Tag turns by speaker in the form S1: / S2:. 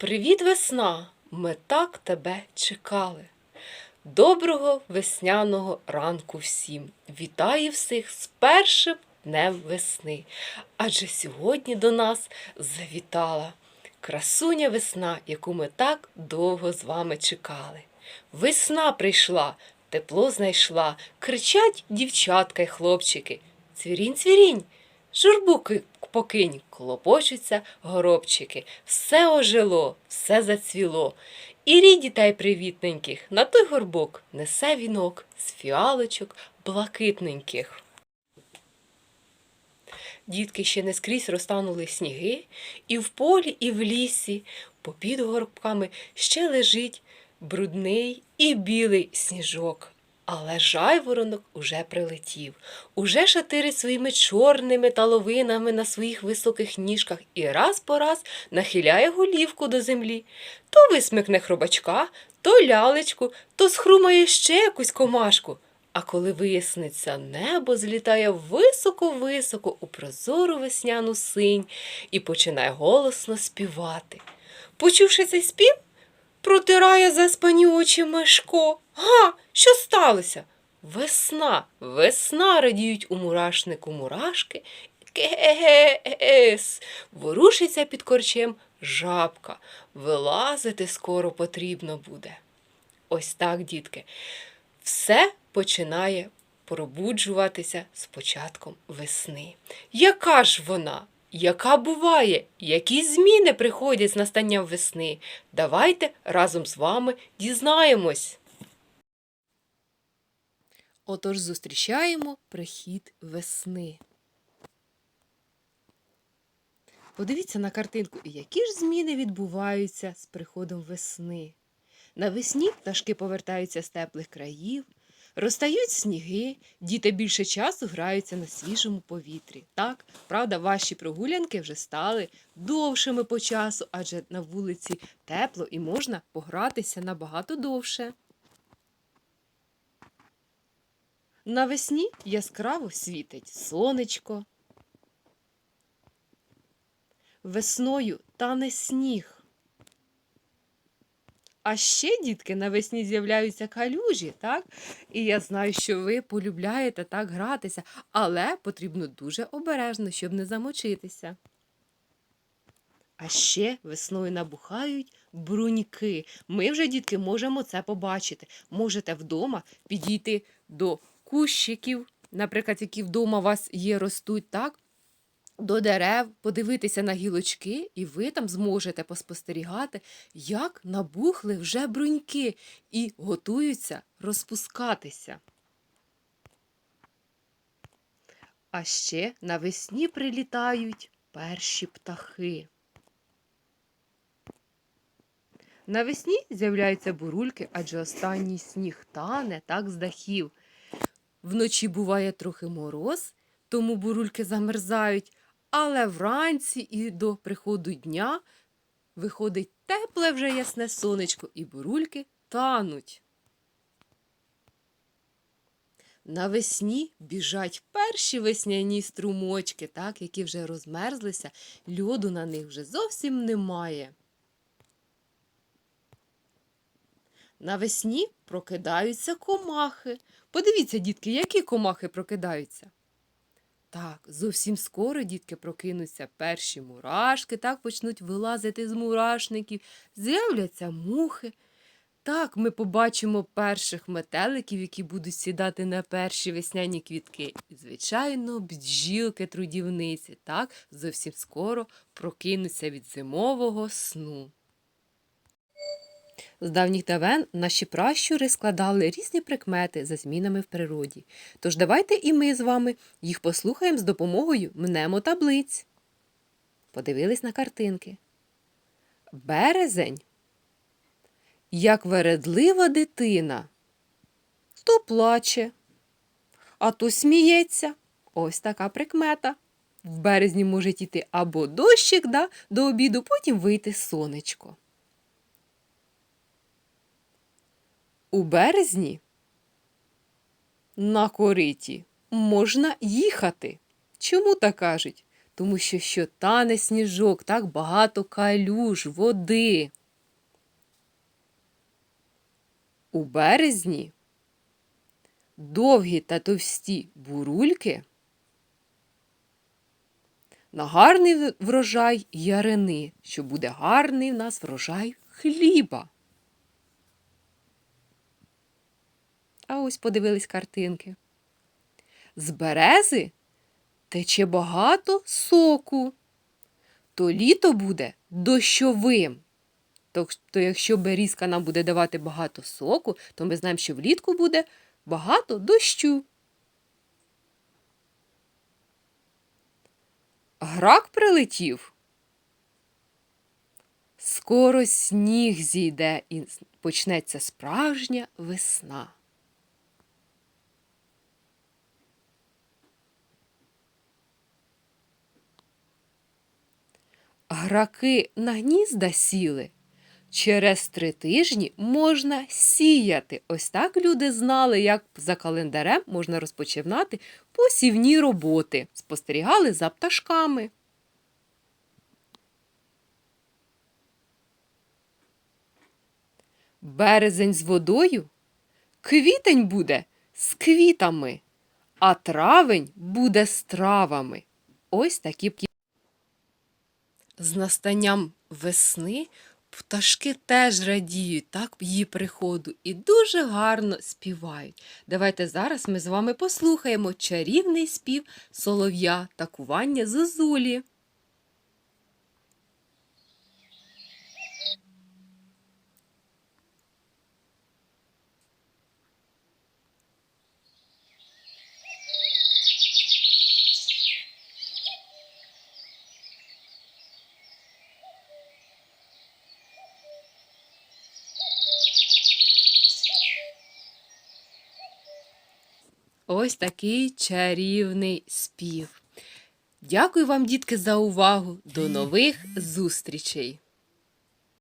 S1: Привіт, весна! Ми так тебе чекали. Доброго весняного ранку всім! Вітаю всіх з першим днем весни. Адже сьогодні до нас завітала красуня весна, яку ми так довго з вами чекали. Весна прийшла, тепло знайшла, кричать дівчатка й хлопчики. Цвірінь, цвірінь, журбуки покинь, клопочуться горобчики. Все ожило, все зацвіло. І рій дітей привітненьких на той горбок несе вінок з фіалочок блакитненьких. Дітки ще не скрізь розтанули сніги, і в полі, і в лісі, попід горбками ще лежить брудний і білий сніжок. Але жайворонок уже прилетів, уже шатирить своїми чорними таловинами на своїх високих ніжках і раз по раз нахиляє голівку до землі. То висмикне хробачка, то лялечку, то схрумає ще якусь комашку. А коли виясниться, небо злітає високо-високо у прозору весняну синь і починає голосно співати. Почувши цей спів, протирає заспані очі Мишко. Га, що сталося? Весна, весна радіють у мурашнику мурашки. Кес. Ворушиться під корчем жабка. Вилазити скоро потрібно буде. Ось так, дітки. Все починає пробуджуватися з початком весни. Яка ж вона? Яка буває? Які зміни приходять з настанням весни? Давайте разом з вами дізнаємось. Отож зустрічаємо прихід весни. Подивіться на картинку, які ж зміни відбуваються з приходом весни. Навесні пташки повертаються з теплих країв, розтають сніги, діти більше часу граються на свіжому повітрі. Так, правда, ваші прогулянки вже стали довшими по часу, адже на вулиці тепло і можна погратися набагато довше. Навесні яскраво світить сонечко. Весною тане сніг. А ще, дітки, навесні з'являються калюжі, так? І я знаю, що ви полюбляєте так гратися, але потрібно дуже обережно, щоб не замочитися. А ще весною набухають бруньки. Ми вже, дітки, можемо це побачити. Можете вдома підійти до кущиків, наприклад, які вдома у вас є, ростуть, так? до дерев, подивитися на гілочки, і ви там зможете поспостерігати, як набухли вже бруньки і готуються розпускатися. А ще навесні прилітають перші птахи. Навесні з'являються бурульки, адже останній сніг тане так з дахів. Вночі буває трохи мороз, тому бурульки замерзають, але вранці і до приходу дня виходить тепле вже ясне сонечко, і бурульки тануть. Навесні біжать перші весняні струмочки, так, які вже розмерзлися, льоду на них вже зовсім немає. Навесні прокидаються комахи. Подивіться, дітки, які комахи прокидаються. Так, зовсім скоро дітки прокинуться перші мурашки, так почнуть вилазити з мурашників, з'являться мухи. Так, ми побачимо перших метеликів, які будуть сідати на перші весняні квітки. І, звичайно, бджілки трудівниці, так, зовсім скоро прокинуться від зимового сну. З давніх давен наші пращури складали різні прикмети за змінами в природі. Тож давайте і ми з вами їх послухаємо з допомогою мнемотаблиць. Подивились на картинки. Березень. Як вередлива дитина. То плаче, а то сміється. Ось така прикмета. В березні може йти або дощик да, до обіду, потім вийти сонечко. У березні на кориті можна їхати. Чому так кажуть? тому що що тане сніжок, так багато калюж, води. У березні довгі та товсті бурульки на гарний врожай ярини, що буде гарний в нас врожай хліба. А ось подивились картинки. З берези тече багато соку, то літо буде дощовим. Тобто, якщо берізка нам буде давати багато соку, то ми знаємо, що влітку буде багато дощу. Грак прилетів. Скоро сніг зійде і почнеться справжня весна. Граки на гнізда сіли. Через три тижні можна сіяти. Ось так люди знали, як за календарем можна розпочинати посівні роботи. Спостерігали за пташками. Березень з водою, квітень буде з квітами, а травень буде з травами. Ось такі з настанням весни пташки теж радіють так її приходу і дуже гарно співають. Давайте зараз ми з вами послухаємо чарівний спів солов'я та кування зозулі. Ось такий чарівний спів. Дякую вам, дітки, за увагу. До нових зустрічей!